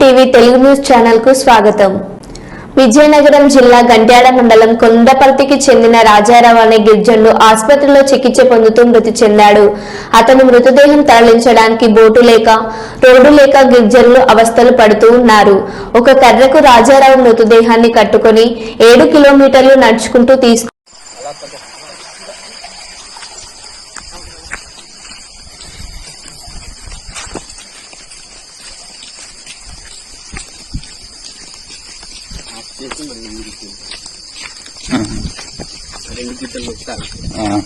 TV Telugu news ఛానల్కు స్వాగతం. విజయనగరం జిల్లా గంట్యాడ మండలం కొందపర్తికి చెందిన రాజారావు అనే గిరిజనుడు ఆసుపత్రిలో చికిత్స పొందుతూ మృతి చెందాడు. అతను మృతదేహం తరలించడానికి బోటు లేక రోడ్డు లేక గిరిజనులు అవస్థలు పడుతూ ఉన్నారు. ఒక కర్రకు రాజారావు మృతదేహాన్ని కట్టుకుని ఏడు కిలోమీటర్లు నడుచుకుంటూ తీసుకు ആക്സിഡന്റും വന്നിരിക്കുന്നു കിട്ടുന്ന സ്ഥലം